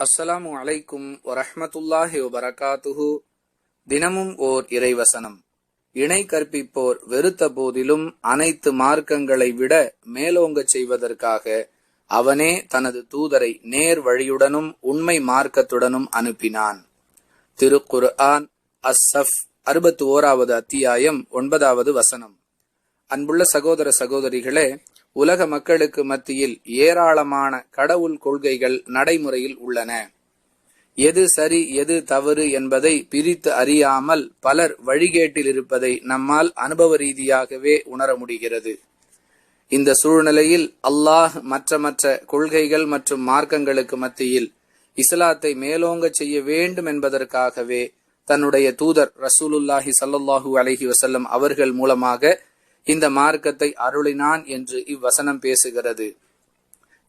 அஸ்ஸலாமு அலைக்கும் வரஹமத்துல்லாஹி வபரகாத்துஹு. தினமும் ஓர் இறைவசனம். இணை கற்பிப்போர் வெறுத்த போதிலும் அனைத்து மார்க்கங்களை விட மேலோங்கச் செய்வதற்காக அவனே தனது தூதரை நேர் வழியுடனும் உண்மை மார்க்கத்துடனும் அனுப்பினான். திருக்குர் ஆன் அஸ்ஸஃப் அறுபத்தி ஓராவது அத்தியாயம் ஒன்பதாவது வசனம். அன்புள்ள சகோதர சகோதரிகளே உலக மக்களுக்கு மத்தியில் ஏராளமான கடவுள் கொள்கைகள் நடைமுறையில் உள்ளன. எது சரி எது தவறு என்பதை பிரித்து அறியாமல் பலர் வழிகேட்டில் இருப்பதை நம்மால் அனுபவ ரீதியாகவே உணர முடிகிறது. இந்த சூழ்நிலையில் அல்லாஹ் மற்ற மற்ற கொள்கைகள் மற்றும் மார்க்கங்களுக்கு மத்தியில் இஸ்லாத்தை மேலோங்கச் செய்ய வேண்டும் என்பதற்காகவே தன்னுடைய தூதர் ரசூலுல்லாஹி சல்லாஹூ அலஹி வசல்லம் அவர்கள் மூலமாக இந்த மார்க்கத்தை அருளினான் என்று இவ்வசனம் பேசுகிறது.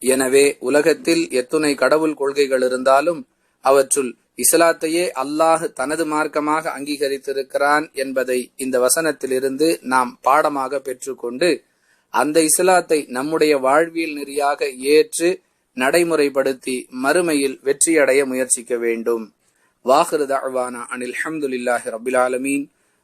எனவே உலகத்தில் எத்துணை கடவுள் கொள்கைகள் இருந்தாலும் அவற்றுள் இஸ்லாத்தையே அல்லாஹ் தனது மார்க்கமாக அங்கீகரித்திருக்கிறான் என்பதை இந்த வசனத்திலிருந்து நாம் பாடமாக பெற்றுக்கொண்டு அந்த இஸ்லாத்தை நம்முடைய வாழ்வியல் நெறியாக ஏற்று நடைமுறைப்படுத்தி மறுமையில் வெற்றியடைய முயற்சிக்க வேண்டும். வாஹிரு அனில் அஹமதுல்லாஹி ரபில் ஆலமீன்.